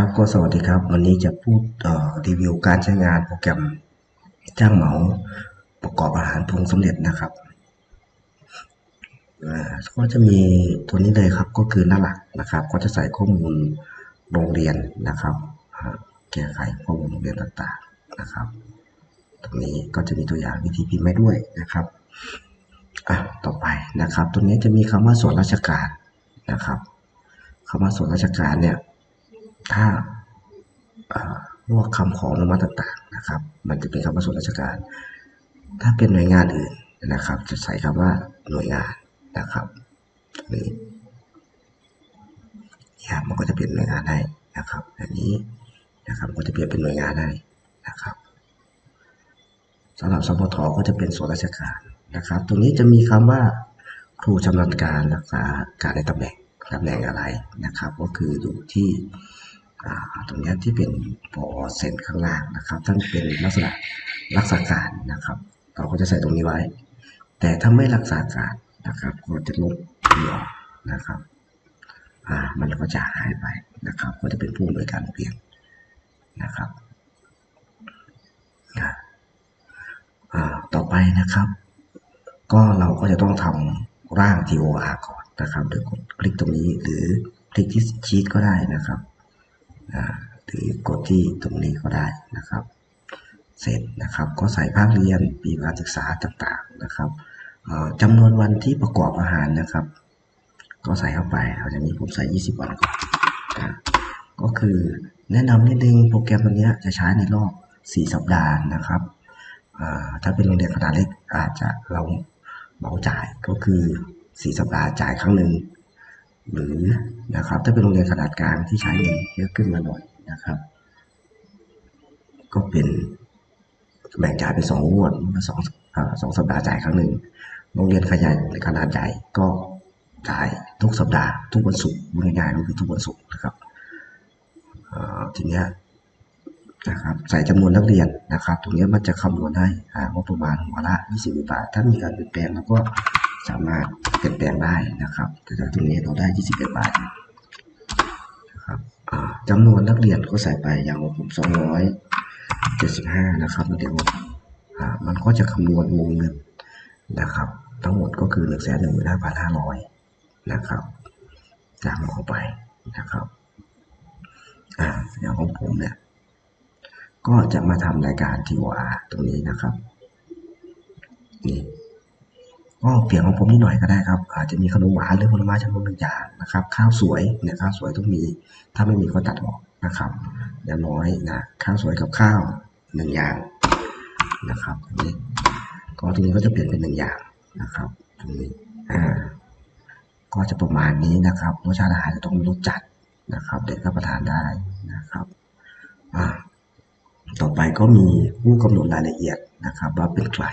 ครับก็สวัสดีครับ วันนี้จะพูดรีวิวการใช้งานโปรแกรมจ้างเหมาประกอบอาหารปรุงสำเร็จนะครับก็จะมีตัวนี้เลยครับก็คือหน้าหลักนะครับ ก็จะใส่ข้อมูลโรงเรียนนะครับแก้ไขข้อมูลโรงเรียนต่างๆนะครับ ตรงนี้ก็จะมีตัวอย่างวิธีพิมพ์ให้ด้วยนะครับอะต่อไปนะครับ ตัวนี้จะมีคำว่าส่วนราชการนะครับคำว่าส่วนราชการเนี่ย ถ้าเอ่อพวกคำของอนุมัติต่างๆนะครับ มันจะเป็นคำว่าส่วนราชการ ถ้าเป็นหน่วยงานอื่นนะครับ จะใส่คำว่าหน่วยงานนะครับตรงนี้เนี่ยมันก็จะเป็นหน่วยงานให้นะครับแบบนี้นะครับก็จะเปลี่ยนเป็นหน่วยงานให้นะครับสำหรับสพทก็จะเป็นส่วนราชการนะครับ ตรงนี้จะมีคำว่าครูชำนาญการรักษาการในตำแหน่งตำแหน่งอะไรนะครับ ก็คืออยู่ที่ ตรงนี้ที่เป็นพอเซ็นข้างล่างนะครับท่านเป็นลักษณะรักษาการนะครับ เราก็จะใส่ตรงนี้ไว้ แต่ถ้าไม่รักษาการนะครับ ก็จะลบนี้ออกนะครับอ่ามันก็จะหายไปนะครับ ก็จะเป็นผู้อำนวยการโรงเรียนนะครับต่อไปนะครับ ก็เราก็จะต้องทำร่าง TOR ก่อนนะครับโดยกดคลิกตรงนี้หรือคลิกที่ชีตก็ได้นะครับ หรือกดที่ตรงนี้ก็ได้นะครับ เสร็จนะครับก็ใส่ภาคเรียนปีการศึกษาต่างๆนะครับจำนวนวันที่ประกอบอาหารนะครับ ก็ใส่เข้าไปเอาจากนี้ผมใส่ 20 วันก่อนก็คือแนะนำนิดนึงโปรแกรมตัวนี้จะใช้ในรอบ 4 สัปดาห์นะครับถ้าเป็นโรงเรียนขนาดเล็กอาจจะเราเหมาจ่ายก็คือ 4 สัปดาห์จ่ายครั้งหนึ่ง หรือนะครับถ้าเป็นโรงเรียนขนาดกลางที่ใช้เงินเยอะขึ้นมาหน่อยนะครับ ก็เป็นแบ่งจ่ายเป็นสองงวดสองสองสัปดาห์จ่ายครั้งหนึ่งโรงเรียนขยายขนาดใหญ่ก็จ่ายทุกสัปดาห์ทุกวันศุกร์ง่ายๆก็คือทุกวันศุกร์นะครับทีเนี้ยนะครับใส่จำนวนนักเรียนนะครับ ตรงนี้มันจะคำนวณให้อ่างบประมาณหัวละ20บาท ถ้ามีการเปลี่ยนแปลงเราก็ สามารถเปลี่ยนแปลงได้นะครับแต่ตรงนี้เราได้ 21 บาทนะครับจำนวนนักเรียนก็ใส่ไปอย่างของผม 275 นะครับนักเรียนผมอ่ามันก็จะคำนวณวงเงินนะครับ ทั้งหมดก็คือ 1 1 5 5 0 0 นะครับจากหมอไปนะครับอ่าอย่างของผมเนี่ยก็จะมาทำรายการ TOR ตรงนี้นะครับนี่ ก็เปลี่ยนของผมนิดหน่อยก็ได้ครับอาจจะมีขนมหวานหรือผลไม้จำนวนหนึ่งอย่างนะครับ ข้าวสวยเนี่ยข้าวสวยต้องมี ถ้าไม่มีก็ตัดออกนะครับอย่างน้อยนะข้าวสวยกับข้าวหนึ่งอย่างนะครับตรงนี้ก็ตรงนี้ก็จะเปลี่ยนเป็นหนึ่งอย่างนะครับตรงนี้อ่าก็จะประมาณนี้นะครับรสชาติอาหารจะต้องรสจัดนะครับ เด็กรับประทานได้นะครับอ่าต่อไปก็มีผู้กำหนดรายละเอียดนะครับว่าเป็นใคร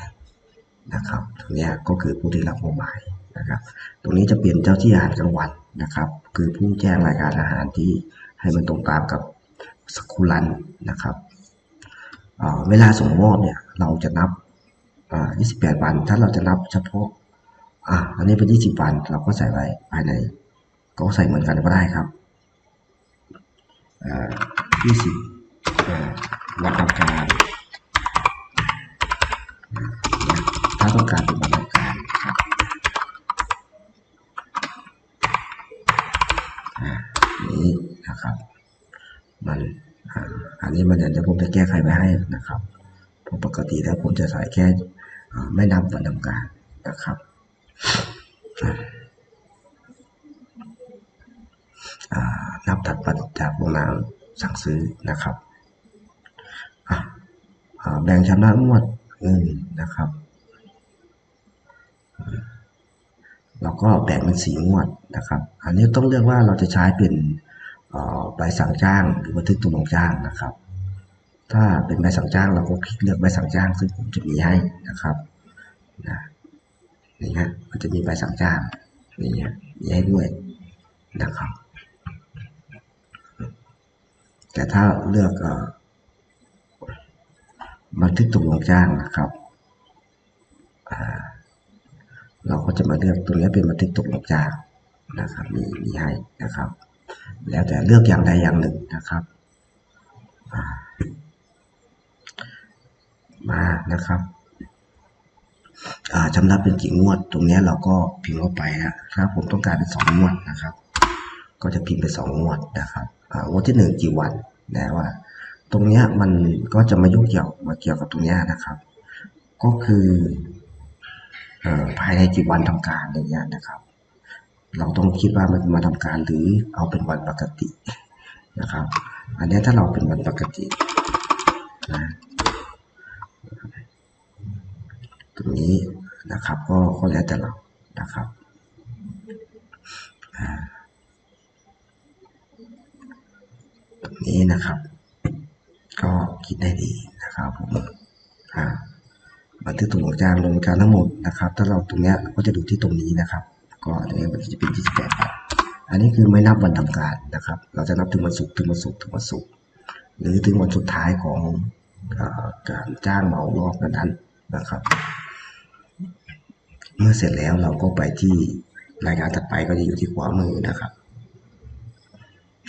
นะครับตรงนี้ก็คือผู้ที่รับมอบหมายนะครับ ตรงนี้จะเปลี่ยนเจ้าที่อาหารกลางวันนะครับ คือผู้แจ้งรายการอาหารที่ให้มันตรงตามกับสกุลันนะครับเเวลาส่งมอบเนี่ยเราจะนับอ่า28 วัน ถ้าเราจะนับเฉพาะอ่าอันนี้เป็น 20 วัน เราก็ใส่ไว้ภายใน ก็ใส่เหมือนกันก็ได้ครับอ่า20อ่าวันทำการถ้า ต้องการเป็นวันการอ่านี้นะครับ มันอันนี้มันเดี๋ยวผมจะแก้ไขไว้ให้นะครับเพราะปกติแล้วผมจะใส่แค่ไม่นับวันทำการนะครับอ่านับถัดไปจากวงนามสั่งซื้อนะครับอ่าแบ่งชำระงวดเงินนะครับ อ่าก็แบ่งเป็นสีงวดนะครับ อันนี้ต้องเลือกว่าเราจะใช้เป็นใบสั่งจ้างหรือบันทึกตัวลงจ้างนะครับ ถ้าเป็นใบสั่งจ้างเราก็คลิกเลือกใบสั่งจ้าง ซึ่งผมจะมีให้นะครับนะนี่ฮะมันจะมีใบสั่งจ้างนี่ฮะมีให้ด้วยนะครับ แต่ถ้าเลือกบันทึกตกลงจ้างนะครับอ่า เราก็จะมาเลือกตัวนี้เป็นบันทึกตกหลงจ้างนะครับมีมีให้นะครับ แล้วแต่เลือกอย่างใดอย่างหนึ่งนะครับมานะครับอ่าชำระเป็นกี่งวด ตรงนี้เราก็พิมพ์เข้าไปนะครับผมต้องการเป็นสองงวดนะครับ ก็จะพิมพ์เป็นสองงวดนะครับอ่างวดที่หนึ่งกี่วันนะว่า ตรงนี้มันก็จะมายุ่งเกี่ยวมาเกี่ยวกับตรงนี้นะครับ ก็คือ ภายในกี่วันทำการอย่างเงี้ยนะครับ เราต้องคิดว่ามันมาทำการหรือเอาเป็นวันปกตินะครับ อันนี้ถ้าเราเป็นวันปกตินะตรงนี้นะครับก็ก็แล้วแต่เรานะครับตรงนี้นะครับ ก็คิดได้ดีนะครับผม บันทึกถูกจ้างลงการทั้งหมดนะครับ ถ้าเราตรงเนี้ยก็จะดูที่ตรงนี้นะครับ ก็ตรงนี้มันจะเป็นที่18บาทอันนี้คือไม่นับวันทำการนะครับ เราจะนับถึงวันศุกร์ถึงวันศุกร์ถึงวันศุกร์หรือถึงวันสุดท้ายของอการจ้างเหมารอบนั้นนะครับ เมื่อเสร็จแล้วเราก็ไปที่รายงานถัดไปก็จะอยู่ที่ขวามือนะครับ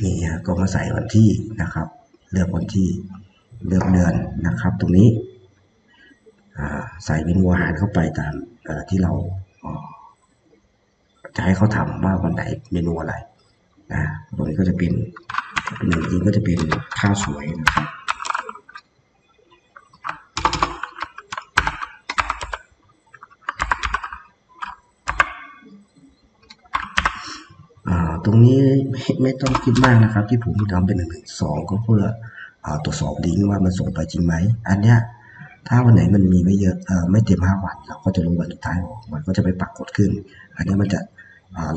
นี่ฮะก็มาใส่วันที่นะครับ เลือกวันที่เลือกเดือนนะครับ ตรงนี้ ใส่เมนูอาหารเข้าไปตามที่เราจะให้เขาทำว่าวันไหนเมนูอะไรนะตรงนี้ก็จะเป็นเป็นจริงก็จะเป็นข้าวสวยนะครับตรงนี้ไม่ไม่ต้องคิดมากนะครับ ที่ผมทำเป็นหนึ่งหนึ่งสองก็เพื่ออตรวจสอบลิงก์ว่ามันส่งไปจริงไหมอันเนี้ย ถ้าวันไหนมันมีไม่เยอะไม่เต็มห้าวันเราก็จะลงวันสุดท้ายออกมันก็จะไปปรากฏขึ้น อันนี้มันจะ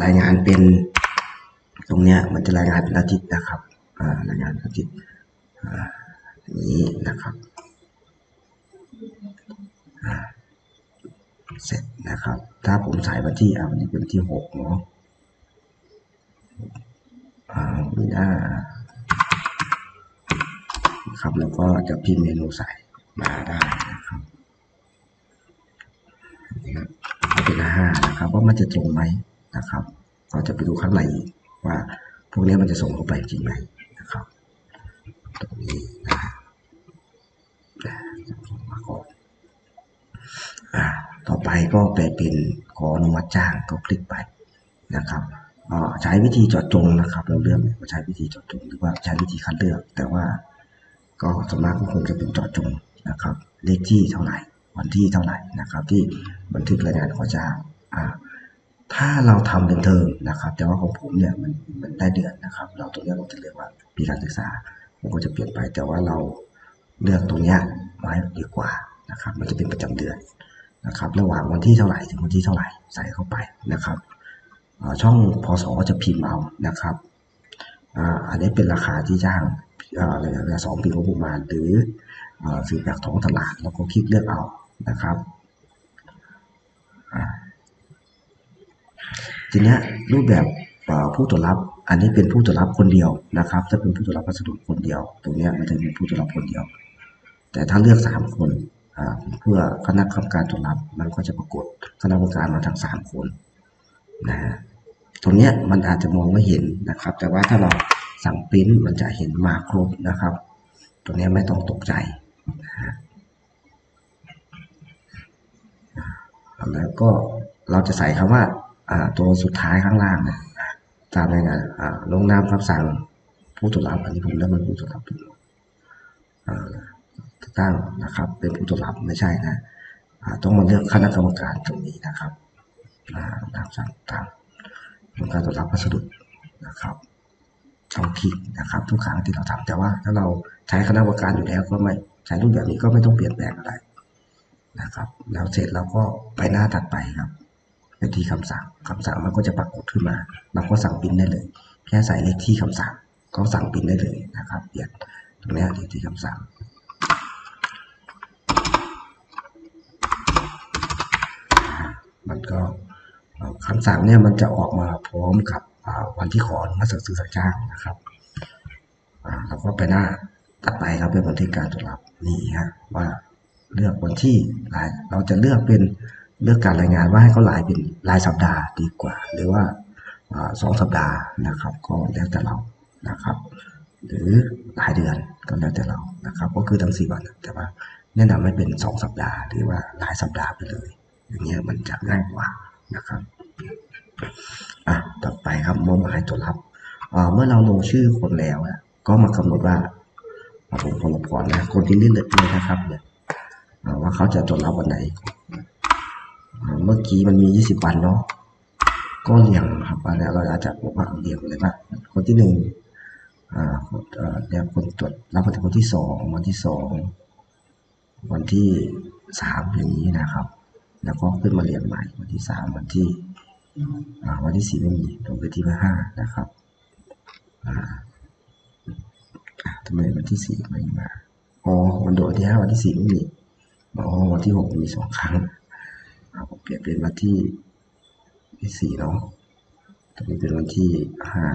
รายงานเป็นตรงเนี้ยมันจะรายงานเป็นอาทิตย์นะครับรายงานอาทิตย์นี้นะครับเสร็จนะครับ ถ้าผมใส่วันที่อ่าวันนี้เป็นวันที่หกเนาะอ่ามีหน้าครับแล้วก็จะพิมพ์เมนูใส่ มาได้นะครับนี่ครับเป็นห้าห้านะครับว่ามันจะตรงไหมนะครับก็จะไปดูข้างในอีกว่าพวกนี้มันจะส่งเข้าไปจริงไหมนะครับ ตรงนี้นะมาก่อนต่อไปก็ไปเป็นขออนุมัติจ้างก็คลิกไปนะครับใช้วิธีจาะจงนะครับ เราเลือกใช้วิธีจาะจงหรือว่าใช้วิธีคัดเลือก แต่ว่าก็ส่วนมากก็คงจะเป็นจาะจง นะครับเลขที่เท่าไหร่วันที่เท่าไหร่นะครับ ที่บันทึกรายงานขอจ้างอ่าถ้าเราทำเป็นเทอมนะครับ แต่ว่าของผมเนี่ยมันมันได้เดือนนะครับ เราตรงเนี้ยเราจะเรียกว่าปีการศึกษามันก็จะเปลี่ยนไปแต่ว่าเราเลือกตรงเนี้ยไว้ดีกว่านะครับ มันจะเป็นประจำเดือนนะครับ ระหว่างวันที่เท่าไหร่ถึงวันที่เท่าไหร่ใส่เข้าไปนะครับช่องพศก็จะพิมพ์เอานะครับอันนี้เป็นราคาที่จ้างอ่าระยะเวลาสองปีงบประมาณหรือ ซื้อจากท้องตลาดแล้วก็คลิกเลือกเอานะครับทีนี้รูปแบบผู้ตรวจรับอันนี้เป็นผู้ตรวจรับคนเดียวนะครับถ้าเป็นผู้ตรวจรับพัสดุคนเดียว ตรงนี้มันจะเป็นผู้ตรวจรับคนเดียว แต่ถ้าเลือกสามคนเพื่อคณะกรรมการตรวจรับมันก็จะปรากฏคณะกรรมการมาทั้งสามคนนะฮะตรงนี้มันอาจจะมองไม่เห็นนะครับ แต่ว่าถ้าเราสั่งปริ้นมันจะเห็นมาครบนะครับ ตรงนี้ไม่ต้องตกใจ แล้วก็เราจะใส่คำว่าอ่าตัวสุดท้ายข้างล่างนี่ยตามรายงานลงนามรับสั่งผู้ตรวจรับอันนี้ผมเรียกมันผู้ตรวจรับอ่ตั้งนะครับ เป็นผู้ตรวจรับไม่ใช่นะต้องมาเลือกคณะกรรมการตรงนี้นะครับอ่ามสั่งตามของการตรวจรับพัสดุนะครับช่องคลิกนะครับ ทุกครั้งที่เราทำแต่ว่าถ้าเราใช้คณะกรรมการอยู่แล้วก็ไม่ ใช้รูปแบบนี้ก็ไม่ต้องเปลี่ยนแปลงอะไรนะครับ แล้วเสร็จเราก็ไปหน้าถัดไปครับไปที่คำสั่งคำสั่งมันก็จะปรากฏขึ้นมา เราก็สั่งปิ้นได้เลย แค่ใส่เลขที่คำสั่ง ก็สั่งปิ้นได้เลยนะครับเปลี่ยนตรงนี้เลขที่คำสั่งมันก็เอ่อคำสั่งเนี่ยมันจะออกมาพร้อมกับวันที่ขออนุมัติสั่งซื้อสั่งจ้างนะครับเราก็ไปหน้า ตัดไปครับเป็นบันทึกการตรวจรับนี่ฮะว่าเลือกวันที่รายเราจะเลือกเป็นเลือกการรายงานว่าให้เขารายเป็นรายสัปดาห์ดีกว่า หรือว่าสองสัปดาห์นะครับ ก็แล้วแต่เรานะครับ หรือหลายเดือนก็แล้วแต่เรานะครับ ก็คือทั้งสี่วันแต่ว่าแนะนำให้เป็นสองสัปดาห์ หรือว่าหลายสัปดาห์ไปเลย อย่างเงี้ยมันจะง่ายกว่านะครับอะต่อไปครับมอบหมายตัวรับเมื่อเราลงชื่อคนแล้วก็มากำหนดว่า ผมขอลบก่อนนะคนที่เลื่อนเลยนะครับเนี่ยว่าเขาจะตรวจรับวันไหน เมื่อกี้มันมี 20 วันเนาะก็เรียงครับว่าแล้เราอาจจะบอกว่าเรียงเลยว่าคนที่หนึ่งอ่าเอ่อเนี่ยคนตรวจรับวันที่คนที่สองวันที่สองวันที่สามอย่างนี้นะครับ แล้วก็ขึ้นมาเรียงใหม่วันที่สามวันที่อ่าวันที่สี่ไม่มีลงไปที่วันห้านะครับอ่า ทำไมวันที่สี่ไม่มาอ๋อวันโดดที่ห้าวันที่สี่ไม่มีอ๋อวันที่หกมีสองครั้งอ่าผมเปลี่ยนเป็นวันที่ที่สี่เนาะตรงนี้เป็นวันที่ห้า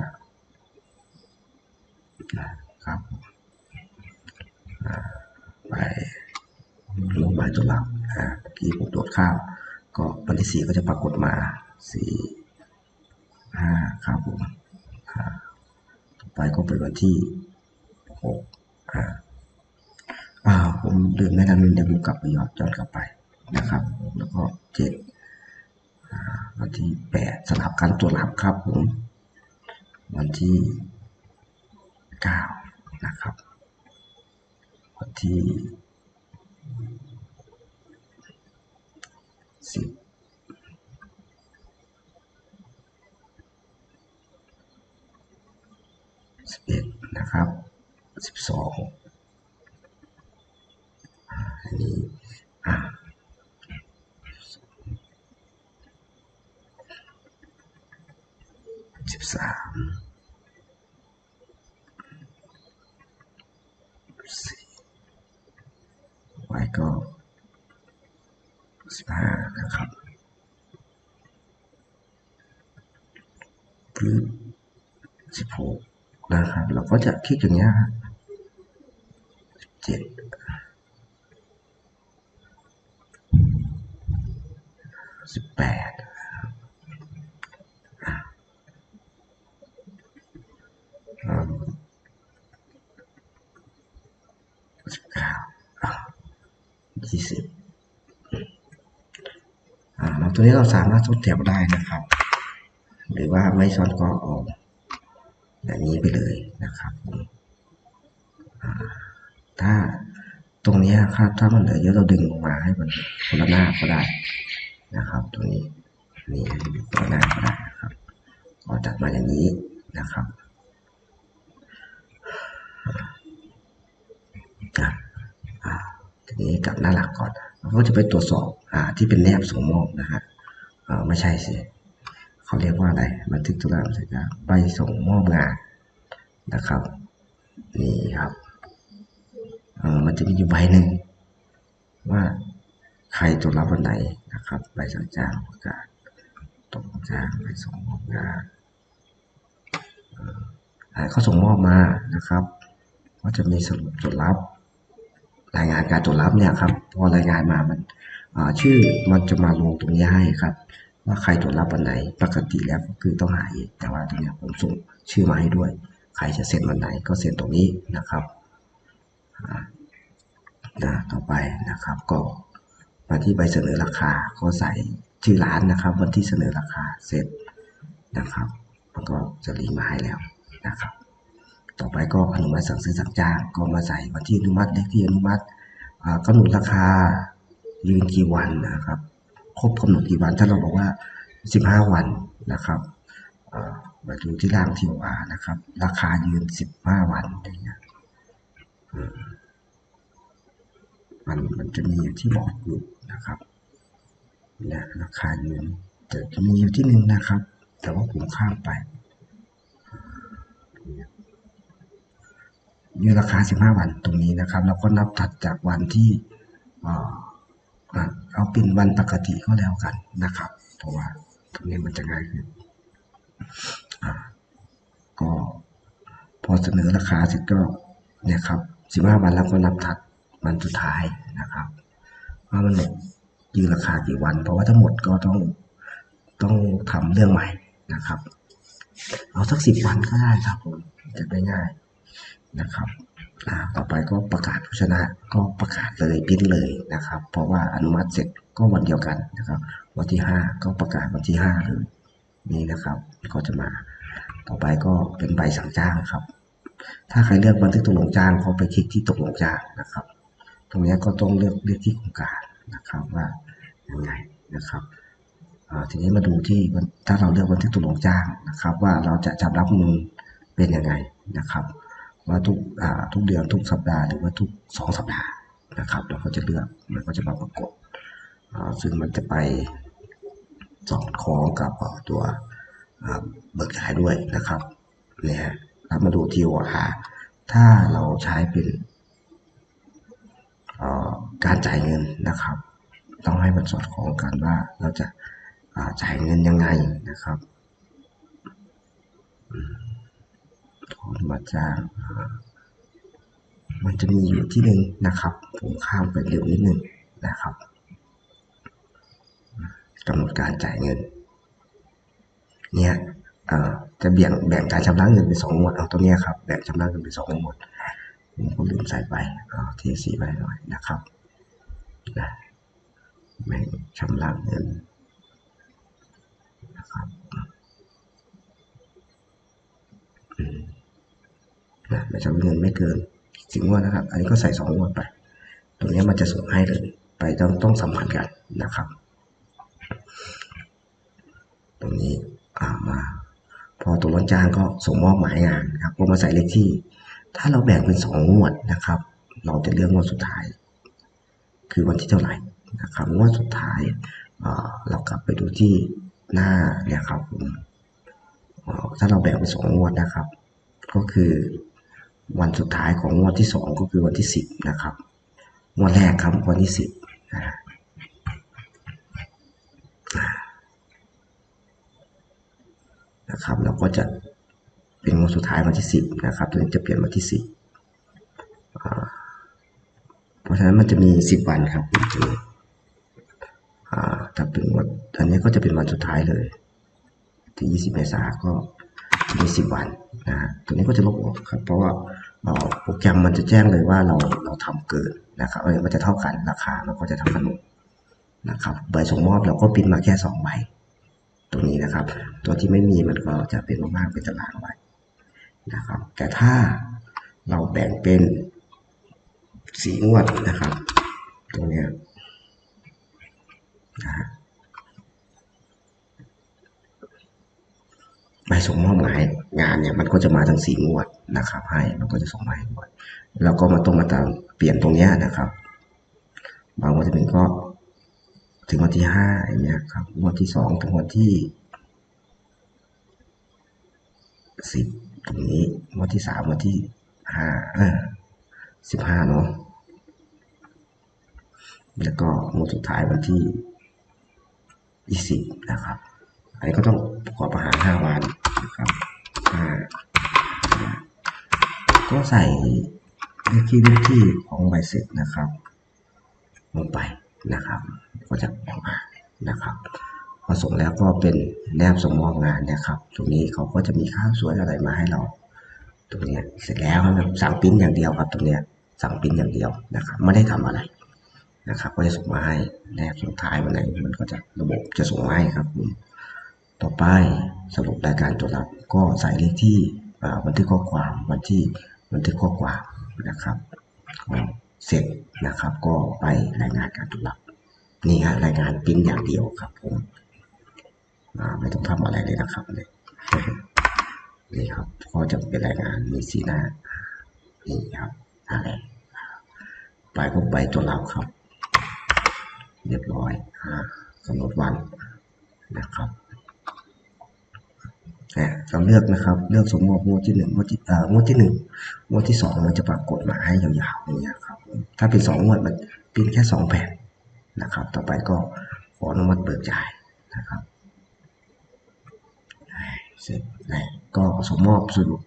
นะครับไปลงหมายตัวหลักอ่าเมื่อกี้ผมตรวจข้าว ก็วันที่สี่ก็จะปรากฏมาสี่ห้าครับผมต่อไปก็เป็นวันที่ หกอ่าอ่าผมลืมไม่ทันเดี๋ยวผมกลับไปย้อนย้อนกลับไปนะครับ แล้วก็เจ็ดอ่าวันที่แปดสลับกันตัวรับครับผม วันที่เก้านะครับ วันที่สิบสิบเอ็ดนะครับ สิบสองนี่สิบสามสี่ไว้ก็สิบห้านะครับพื้นสิบหกนะครับ เราก็จะคลิกอย่างเงี้ยฮะ เจ็ดสิบแปดสิบเก้ายี่สิบอ่าแล้วตัวนี้เราสามารถทดแถวได้นะครับ หรือว่าไม่ซ้อนก็ออกแบบนี้ไปเลยนะครับผมอ่าถ้าตรงเนี้ครับถ้ามันเหลือเยอะเราดึงลงมาให้มันคนละหน้าก็ได้นะครับตรงนี้นี่คนละหน้าก็ได้ครับก็จัดมาอย่างนี้นะครับอะอ่าทีนี้กลับหน้าหลักก่อนเราก็จะไปตรวจสอบอ่าที่เป็นแนบส่งมอบนะฮะอ่าไม่ใช่สิเขาเรียกว่าอะไรบันทึกธุระราชการใบส่งมอบงานนะครับ นี่ครับ มันจะมีอยู่ใบหนึ่งว่าใครตรวจรับวันไหนนะครับใบสั่งจ้างประกาศตกจ้างใบส่งมอบงานเอ่ออ่าเขาส่งมอบมานะครับ ก็จะมีสรุปตรวจรับ รายงานการตรวจรับเนี่ยครับพอรายงานมามันชื่อมันจะมาลงตรงนี้ให้ครับ ว่าใครตรวจรับวันไหน ปกติแล้วก็คือต้องหาเองแต่ว่าตรงนี้ผมส่งชื่อมาให้ด้วย ใครจะเซ็นวันไหนก็เซ็นตรงนี้นะครับ นะต่อไปนะครับก็มาที่ใบเสนอราคาก็ใส่ชื่อร้านนะครับ วันที่เสนอราคาเสร็จนะครับมันก็จะรีมาให้แล้วนะครับ ต่อไปก็อนุมัติสั่งซื้อสั่งจ้างก็มาใส่วันที่อนุมัติเลขที่อนุมัติอ่ากำหนดราคายืนกี่วันนะครับ ครบกำหนดกี่วันถ้าเราบอกว่า 15 วันนะครับมาดูที่ร่างที่วานะครับ ราคายืน 15 วันอย่างเงี้ย มันมันจะมีอยู่ที่บอดอยู่นะครับเนี่ยราคายืนแต่จะมีอยู่ที่หนึ่งนะครับ แต่ว่าผมข้ามไปยืนราคา 15 วันตรงนี้นะครับ แล้วก็นับถัดจากวันที่เอาเป็นวันปกติก็แล้วกันนะครับ เพราะว่าตรงนี้มันจะง่ายขึ้นอะก็พอเสนอราคาเสร็จก็เนี่ยครับ 15 วันแล้วก็นับถัด วันสุดท้ายนะครับว่ามันหมดยืนราคากี่วัน เพราะว่าทั้งหมดก็ต้องต้องทำเรื่องใหม่นะครับ เอาสักสิบวันก็ได้ครับผมจะได้ง่ายนะครับต่อไปก็ประกาศผู้ชนะก็ประกาศเลยพิมพ์เลยนะครับ เพราะว่าอนุมัติเสร็จก็วันเดียวกันนะครับ วันที่ 5 ก็ประกาศวันที่5เลยนี่นะครับก็จะมาต่อไปก็เป็นใบสั่งจ้างครับ ถ้าใครเลือกบันทึกตกลงจ้างเขาไปคลิกที่ตกลงจ้างนะครับ รงนี้ก็ต้องเลือกเลือกที่โครงการนะครับว่ายังไงนะครับทีนี้มาดูที่ถ้าเราเลือกบันทึกตกลงจ้างนะครับ ว่าเราจะจำรับเงินเป็นยังไงนะครับว่าทุกทุกเดือนทุกสัปดาห์หรือว่าทุกสองสัปดาห์นะครับ เราก็จะเลือกมันก็จะมาปรากฏอ่าซึ่งมันจะไปสอดคล้องกับตัวเบิกจ่ายด้วยนะครับเนี่ยฮะเรามาดู TOR ถ้าเราใช้เป็น การจ่ายเงินนะครับ ต้องให้มันสอดคล้องกันว่าเราจะาจ่ายเงินยังไงนะครับอืมคนมาจ้างมันจะมีอยู่ที่หนึ่งนะครับ ผมข้ามไปเร็วนิดนึงนะครับกำหนดการจ่ายเงิน เนี่ยจะแบ่งแบ่งการชำระเงินเป็นสองหมวดเอาตัวเนี้ยครับ แบ่งชำระเงินเป็นสองหมวด ผมก็ลืมใส่ไปเอาเทสีไปหน่อยนะครับนะแบ่งชำระเงินนะครับนะแบ่ชำระเงินไม่เกินสิบงวดนะครับ อันนี้ก็ใส่สองงวดไป ตรงนี้มันจะส่งให้เลยไปต้องต้องสัมพันธ์กันนะครับ ตรงนี้อ่ามา พอตัวรถจ้างก็ส่งมอบหมายงานครับก็มาใส่เลขที่ ถ้าเราแบ่งเป็นสองงวดนะครับ เราจะเลือกงวดสุดท้าย คือวันที่เท่าไหร่นะครับงวดสุดท้ายเอ่อเรากลับไปดูที่หน้าเนี่ยครับผมถ้าเราแบ่งเป็นสองงวดนะครับ ก็คือวันสุดท้ายของงวดที่สองก็คือวันที่สิบนะครับงวดแรกครับวันที่สิบนะครับเราก็จะ เป็นสุดท้ายวันที่สิบนะครับ ตัวนี้จะเปลี่ยนวันที่สิบเพราะฉะนั้นมันจะมีสิบวันครับจริงอ่าถ้าเป็นงวดอันนี้ก็จะเป็นวันสุดท้ายเลยที่ยี่สิบเมษาก็จะมีสิบวันนะฮะตัวนี้ก็จะลบออกครับ เพราะว่าโปรแกรมมันจะแจ้งเลยว่าเราเราทำเกินนะครับเออมันจะเท่ากันราคามันก็จะเท่ากันหมดนะครับใบส่งมอบเราก็ปริ้นมาแค่สองใบตรงนี้นะครับ ตัวที่ไม่มีมันก็จะเป็นมากๆเป็นตารางไว้ นะครับ แต่ถ้าเราแบ่งเป็นสีงวดนะครับ ตรงเนี้ยนะใบส่งมอบหมายงานเนี่ยมันก็จะมาทั้งสีงวดนะครับ ให้มันก็จะส่งมาให้หมดแล้วก็มาต้องมาตามเปลี่ยนตรงเนี้ยนะครับ บางวันที่หนึ่งก็ถึงวันที่ห้าอย่างเงี้ยครับงวดที่สองถึงวันที่สิบ ตรงนี้งวดที่สามวันที่ห้าสิบห้าเนาะแล้วก็งวดสุดท้ายวันที่ยี่สิบนะครับ อันนี้ก็ต้องประกอบอาหารห้าวันนะครับห้าก็ใส่เลขที่เลขที่ของใบเสร็จนะครับ ลงไปนะครับ ก็จะออกมานะครับ พอส่งแล้วก็เป็นแนบส่งมอบงานนะครับ ตรงนี้เขาก็จะมีค่าวสวยอะไรมาให้เรา ตรงนี้เสร็จแล้วครับสั่งปิ้นอย่างเดียวครับ ตรงนี้สั่งปิ้นอย่างเดียวนะครับไม่ได้ทำอะไรนะครับ ก็จะส่งมาให้แนบสุดท้ายวันไหนมันก็จะระบบจะส่งมาให้ครับผมต่อไปสรุปรายการตรวจรับก็ใส่เลขที่บันทึกข้อความวันที่บันทึกข้อความนะครับเสร็จนะครับก็ไปรายงานการตรวจรับนี่ฮะรายงานปิ้นอย่างเดียวครับผม ไม่ต้องทำอะไรเลยนะครับเนี่ยนี่ครับก็จะเป็นรายงานมีสีหน้านี่ครับอะไรไปก็ไปตัวเราครับ เรียบร้อยกำหนดวันนะครับเนี่ยเราเลือกนะครับ เลือกสมมติงวดที่หนึ่งงวดที่เอ่องวดที่หนึ่งงวดที่สองมันจะปรากฏมาให้ยาวๆอย่างเงี้ยครับ ถ้าเป็นสองงวดมันเป็นแค่สองแผ่นนะครับ ต่อไปก็ขออนุมัติเบิกจ่ายนะครับ เสร็จแล้วก็ส่งมอบสรุป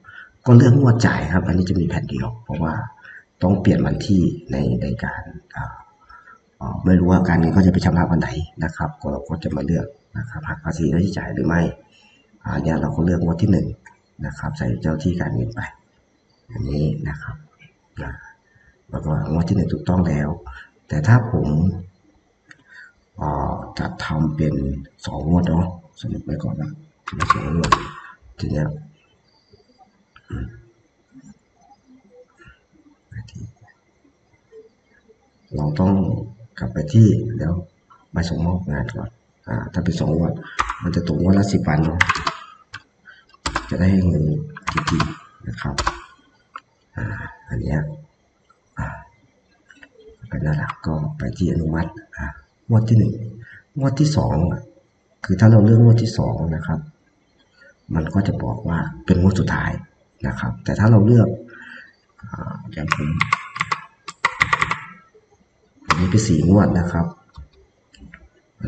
ก็เลือกงวดจ่ายครับ อันนี้จะมีแผ่นเดียว เพราะว่าต้องเปลี่ยนวันที่ในในการไม่รู้ว่าการเงินเขาจะไปชำระวันไหนนะครับ ก็เราก็จะมาเลือกนะครับหักภาษีหน้าที่จ่ายหรือไม่อ่าเนี่ยเราก็เลือกงวดที่หนึ่งนะครับ ใส่เจ้าที่การเงินไปอย่างนี้นะครับนะแล้วก็งวดที่หนึ่งถูกต้องแล้ว แต่ถ้าผมจะทำเป็นสองงวดเนาะสมมติไว้ก่อนนะ เป็นสองงวดทีเนี้ยอืมนาทีเราต้องกลับไปที่แล้วไปส่งมอบงานก่อน อ่า ถ้าเป็นสองงวดมันจะตกงวดละสิบวันเนาะ จะได้เงินจริงๆนะครับ อ่า อันเนี้ย อ่าก็นั่นแหละก็ไปที่อนุมัติ อ่างวดที่หนึ่งงวดที่สองอะคือถ้าเราเลือกงวดที่สองนะครับ มันก็จะบอกว่าเป็นงวดสุดท้ายนะครับ แต่ถ้าเราเลือกอย่างผมอันนี้เป็นสี่งวดนะครับ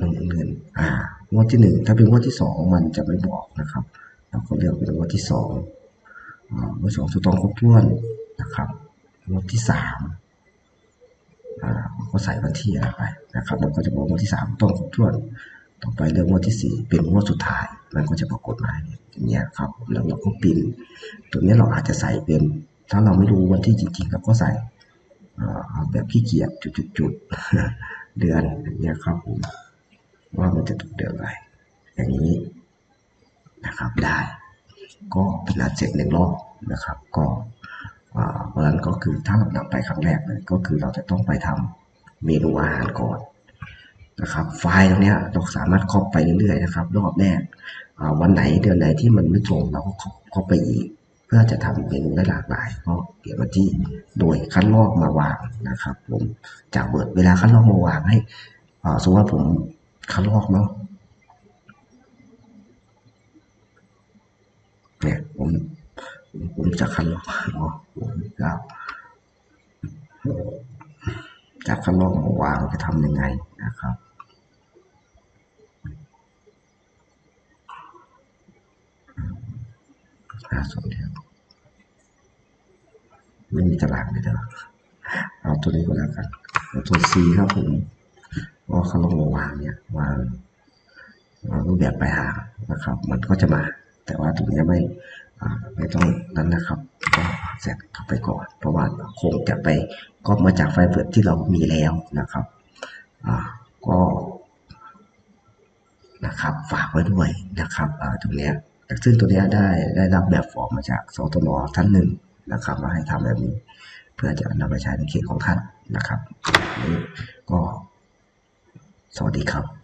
ลงเงินอ่างวดที่หนึ่งถ้าเป็นงวดที่สองมันจะไม่บอกนะครับ เราก็เลือกเป็นงวดที่สองอ่าเบอร์สองถูกต้องครบถ้วนนะครับงวดที่สามอ่าก็ใส่วันที่อะไรไปนะครับ มันก็จะบอกงวดที่สามต้องครบถ้วน ต่อไปเรื่องงวดที่สี่เป็นงวดสุดท้าย มันก็จะปรากฏมาอย่างเงี้ยครับแล้วเราก็ปินตัวนี้เราอาจจะใส่เป็น ถ้าเราไม่รู้วันที่จริงๆเราก็ใส่แบบขี้เกียจจุดๆเดือนอย่างเงี้ยครับผมว่ามันจะถูกเดือนอะไรอย่างนี้นะครับได้ ก็เป็นอันเสร็จหนึ่งรอบนะครับ ก็เพราะนั้นก็คือถ้าเรานำไปครั้งแรกเลยก็คือเราจะต้องไปทำเมนูอาหารก่อน นะครับ ไฟล์ตรงนี้เราสามารถครอบไปเรื่อยๆนะครับ รอบแรกวันไหนเดือนไหนที่มันไม่ตรงเราก็ครอบไปอีก เพื่อจะทำเมนูได้หลากหลายก็เปลี่ยนวันที่โดยคัดลอกมาวางนะครับ ผมจากเบิดเวลาคัดลอกมาวางให้สมมติว่าผมคัดลอกเนาะเนี่ยผมผมจะคันลอกเนาะผมจะจะคันลอกมาวางจะทำยังไงนะครับ หาสมเดียไม่มีตารางเลยเด้อเอาตัวนี้ก็แล้วกันเอาตัว C ครับผมก็คันลอกมาวางเนี่ยวางวางรูปแบบไปลานะครับ มันก็จะมา แต่ว่าตรงนี้ไม่ไม่ต้องนั้นนะครับก็เสร็จเข้าไปก่อน เพราะว่าคงจะไปก็มาจากไฟเปิดที่เรามีแล้วนะครับอ่าก็นะครับฝากไว้ด้วยนะครับตรงเนี้ย ซึ่งตัวนี้ได้ได้รับแบบฟอร์มมาจากสตนท่านหนึ่งนะครับมาให้ทำแบบนี้ เพื่อจะนำไปใช้ในเขตของท่านนะครับนี่ก็สวัสดีครับ